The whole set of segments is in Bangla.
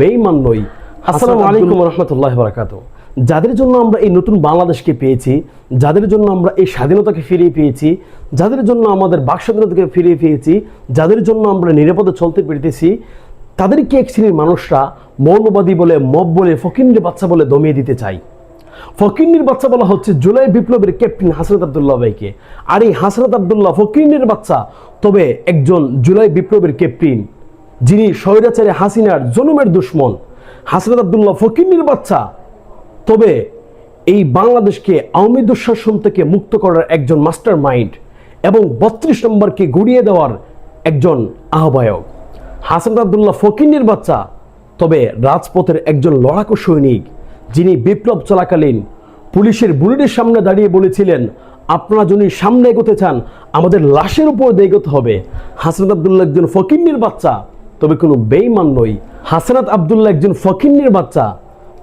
বেইমান নই। আসসালামু আলাইকুম রহমতুল্লাহ বারাকাতু। যাদের জন্য আমরা এই নতুন বাংলাদেশকে পেয়েছি যাদের জন্য আমরা এই স্বাধীনতাকে ফিরিয়ে পেয়েছি যাদের জন্য আমাদের বাক স্বাধীনতাকে ফিরিয়ে পেয়েছি যাদের জন্য আমরা নিরাপদে চলতে পেরেছি তাদেরকে এক শ্রেণির মানুষরা মৌলবাদী বলে মব বলে ফকিন্দ্রের বাচ্চা বলে দমিয়ে দিতে চায় ফকিন্নির বাচ্চা বলা হচ্ছে জুলাই বিপ্লবের ক্যাপ্টেন হাসরত আবদুল্লাহ ভাইকে। আর এই হাসরত আবদুল্লাহ ফকিন্নির বাচ্চা তবে একজন জুলাই বিপ্লবের ক্যাপ্টেন। যিনি স্বৈরাচারী হাসিনার জনমের দুশ্মন। হাসরত আবদুল্লাহ ফকিন্নির বাচ্চা। তবে এই বাংলাদেশকে আওয়ামী দুঃশাসন থেকে মুক্ত করার একজন মাস্টার মাইন্ড এবং বত্রিশ নম্বরকে গুড়িয়ে দেওয়ার একজন আহ্বায়ক। হাসান আবদুল্লাহ ফকিন্নির বাচ্চা, তবে রাজপথের একজন লড়াকু সৈনিক, যিনি বিপ্লব চলাকালীন পুলিশের বুলেটের সামনে দাঁড়িয়ে বলেছিলেন, আপনারা যদি সামনে এগোতে চান, আমাদের লাশের উপর দিয়ে এগোতে হবে। হাসনাত আবদুল্লাহ একজন ফকিন্নির বাচ্চা তবে কোনো বেইমান নই। হাসনাত আবদুল্লাহ একজন ফকিন্নির বাচ্চা,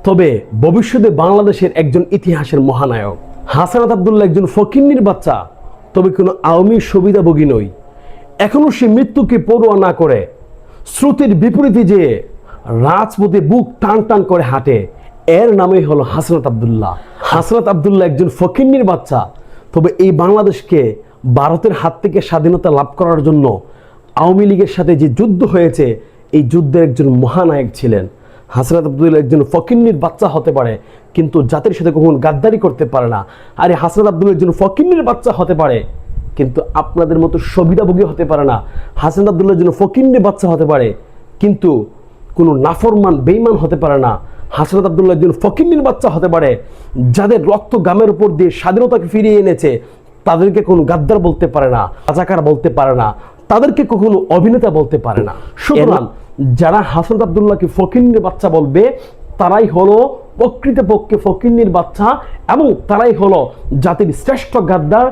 তবে ভবিষ্যতে বাংলাদেশের একজন ইতিহাসের মহানায়ক। হাসানাত আবদুল্লাহ একজন ফকিন্নির বাচ্চা, তবে কোনো আওয়ামী সুবিধাভোগী নই। এখনও সে মৃত্যুকে পড়ুয়া না করে শ্রুতির বিপরীতে যে রাজপথে বুক টান টান করে হাঁটে, এর নামই হলো হাসনাত আবদুল্লাহ। হাসনাত আবদুল্লাহ একজন ফকিন্নির বাচ্চা, তবে এই বাংলাদেশকে ভারতের হাত থেকে স্বাধীনতা লাভ করার জন্য আওয়ামী লীগের সাথে যে যুদ্ধ হয়েছে, এই যুদ্ধের একজন মহানায়ক ছিলেন। হাসনাত আবদুল্লাহ একজন ফকিন্নির বাচ্চা হতে পারে, কিন্তু জাতির সাথে কখনো গাদ্দারি করতে পারে না। আরে, হাসনাত আবদুল্লাহ একজন ফকিন্নির বাচ্চা হতে পারে, কিন্তু আপনাদের মতো সুবিধাভোগী হতে পারে না। হাসান আবদুল্লাহ জন্য ফকিন্নি বাচ্চা হতে পারে, কিন্তু কোনো নাফরমান বেইমান হতে পারে না। হাসরত আবদুল্লাহ একজন ফকিন্নির বাচ্চা হতে পারে, যাদের রক্ত গামের উপর দিয়ে স্বাধীনতাকে ফিরিয়ে এনেছে, তাদেরকে কোনো গাদ্দার বলতে পারে না, রাজাকার বলতে পারে না। তাদেরকে কখনো অভিনেতা বলতে পারে না। সুতরাং যারা হাসান আবদুল্লাহকে ফকিন্নির বাচ্চা বলবে তারাই হলো প্রকৃতপক্ষে ফকিন্নির বাচ্চা এবং তারাই হলো জাতির শ্রেষ্ঠ গাদ্দার।